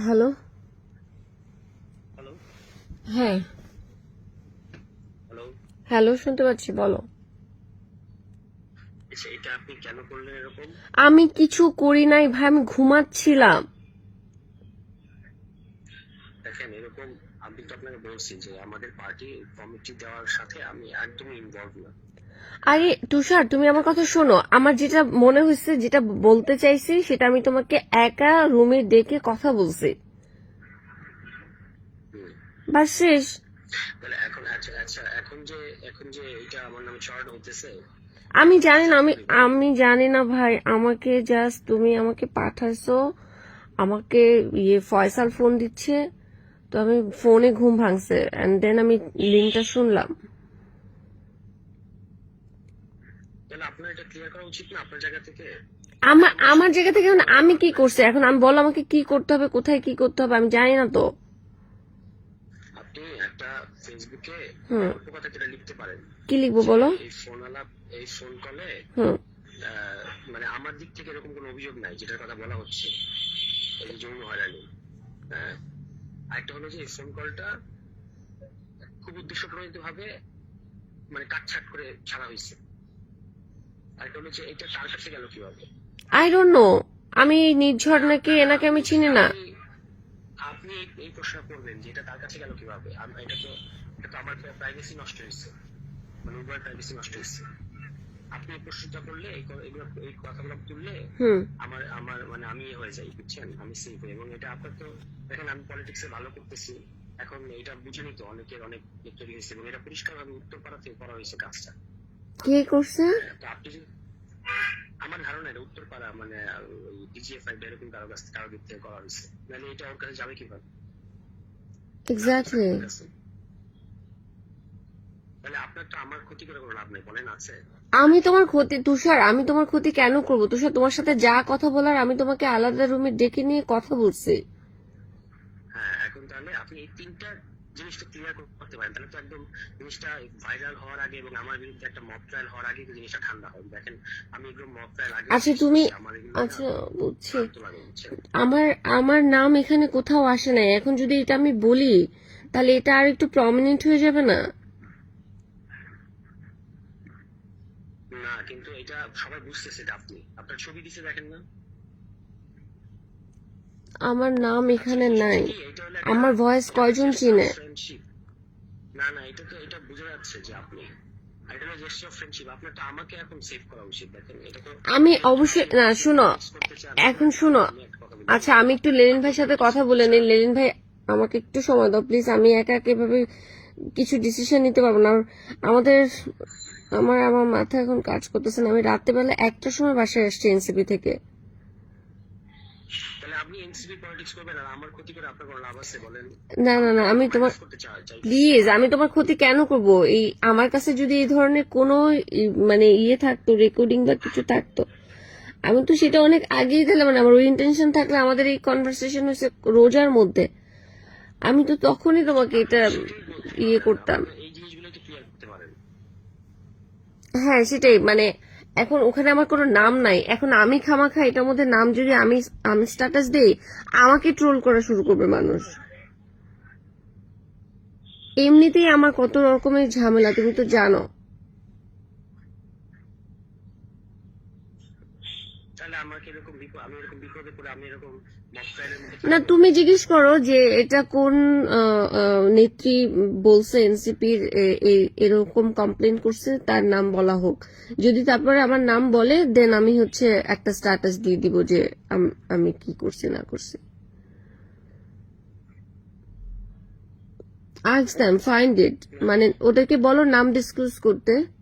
Hello? হ্যাঁ। Hello? শুনতে পাচ্ছি বলো। আচ্ছা এটা আপনি কেন করলেন এরকম? আমি কিছু করি নাই ভাই আমি ঘুমাচ্ছিলাম। দেখেন এরকম আমি তো আপনাকে বলছি যে আমাদের পার্টি কমিটি দেওয়ার সাথে আমি একদমই ইনভলভ না। আরে তুষার তুমি আমার কথা শোনো। আমার যেটা মনে হয়েছে যেটা বলতে চাইছি সেটা আমি তোমাকে একা রুমে ডেকে কথা বলছি। বাস শেষ। এখন আচ্ছা আচ্ছা এখন যে এখন যে এটা আমার নামে চড়ানো হতেছে আমি জানি না আমি আমি জানি না ভাই আমাকে জাস্ট তুমি আমাকে পাঠাইছো আমাকে ইয়ে ফয়সাল ফোন দিচ্ছে তো আমি ফোনে ঘুম ভাঙছে এন্ড দেন আমি লিঙ্কটা শুনলাম তাহলে আপনার এটা ক্লিয়ার করা উচিত না আপনার জায়গা থেকে? আমার আমার জায়গা থেকে এখন আমি কি করছি? এখন আমি বলো আমাকে কি করতে হবে কোথায় কি করতে হবে আমি জানি না তো। আপনি একটা ফেসবুকে অল্প কথা যেটা লিখতে পারেন। কি লিখব বলো? এই ফোন আলাপ এই ফোন কলে মানে আমার দিক থেকে এরকম কোনো অভিযোগ নাই যেটার কথা বলা হচ্ছে। এই যৌন হয়রানি। হ্যাঁ। আরেকটা হলো যে এই ফোন কলটা খুব উদ্দেশ্যপ্রণীত ভাবে মানে কাটছাট করে ছাড়া হয়েছে। এটা তার কাছে গেল কীভাবে? আই ডোন্ট নো আমি নির্ঝর নাকি এনাকে আমি চিনি না। আপনি- এই- প্রশ্ন করবেন যে এটা তার কাছে গেল কীভাবে? আম- এটা তো এটা তো আমার প্রাইভেসি নষ্ট হয়েছে। মানে উভয়ের প্রাইভেসি নষ্ট হয়েছে। আপনি এই প্রশ্নটা করলে এই কথাগুলো তুললে আমার আমার মানে আমি হয়ে যাই বুঝছেন? আমি সেফ এবং এটা আপনার তো দেখেন আমি পলিটিক্সে ভালো করতেছি। এখন এটা বুঝেনি তো অনেকের অনেক তৈরি হয়েছে এবং এটা পরিষ্কার ভাবে উত্তর পাড়া থেকে করা হয়েছে কাজটা। কে করছে? আমার ধারণা এটা মানে ডিজিএফআই এরকম কারও কাছ কারও দিক থেকে করা হয়েছে। মানে এটা ওর কাছে যাবে কীভাবে? এক্স্যাক্টলি আমি তোমার ক্ষতি তুষার আমি তোমার ক্ষতি কেন করব? তুষার তোমার সাথে যা কথা বলার আমি তোমাকে আলাদা রুমে ডেকে নিয়ে কথা বলছি। হ্যাঁ এখন তাহলে আপনি এই তিনটা জিনিসটা ক্লিয়ার করতে পারেন। তাহলে তো একদম জিনিসটা ভাইরাল হওয়ার আগে এবং আমার বিরুদ্ধে একটা মক ট্রায়াল হওয়ার আগে জিনিসটা ঠান্ডা হয় দেখেন আমি এগুলো মক ট্রায়াল আগে আচ্ছা তুমি আচ্ছা বুঝছি। আমার আমার নাম এখানে কোথাও আসে নাই। এখন যদি এটা আমি বলি তাহলে এটা আর একটু প্রমিনেন্ট হয়ে যাবে না? না কিন্তু এটা সবাই বুঝতেছে এটা আপনি। আপনার ছবি দিছে দেখেন না? আমার নাম এখানে নাই। আমার ভয়েস কয়জন চিনে? না না এটা তো এটা বোঝা যাচ্ছে যে আপনি আমি অবশ্যই না শুনো এখন শুনো। আচ্ছা আমি একটু লেলিন ভাইয়ের সাথে কথা বলে নিই। লেলিন ভাই আমাকে একটু সময় দাও প্লিজ আমি একা এভাবে কিছু ডিসিশন নিতে পারব না। আমাদের আমার আমার মাথা এখন কাজ করতেছে না। আমি রাত্রেবেলা একটার সময় বাসায় আসছি এনসিপি থেকে। তাহলে আপনি এনসিপি পলিটিক্স করবেন আর আমার ক্ষতি করে আপনার কোনো লাভ আছে বলেন? না না না আমি তোমার প্লিজ আমি তোমার ক্ষতি কেন করব? এই আমার কাছে যদি এই ধরনের কোনো মানে ইয়ে থাকতো রেকর্ডিং বা কিছু থাকতো আমি তো সেটা অনেক আগেই দিলাম মানে আমার ওই ইন্টেনশন থাকলে আমাদের এই কনভারসেশন হয়েছে রোজার মধ্যে। আমি তো তখনই তোমাকে এটা ইয়ে করতাম। হ্যাঁ সেটাই মানে এখন ওখানে আমার কোনো নাম নাই। এখন আমি খামা খাই এটার মধ্যে নাম যদি আমি আমি স্ট্যাটাস দেই, আমাকে ট্রোল করা শুরু করবে মানুষ। এমনিতেই আমার কত রকমের ঝামেলা, তুমি তো জানো। না, তুমি জিজ্ঞেস করো যে এটা কোন নেত্রী বলছে এনসিপির এরকম কমপ্লেন করছে, তার নাম বলা হোক। যদি তারপরে আমার নাম বলে দেন আমি হচ্ছে একটা স্ট্যাটাস দিয়ে দিব যে আম- কি করছি, না করছি। আস্ক দ্যাম ফাইন্ড ইট মানে ওদেরকে বলো নাম ডিসক্লোজ করতে।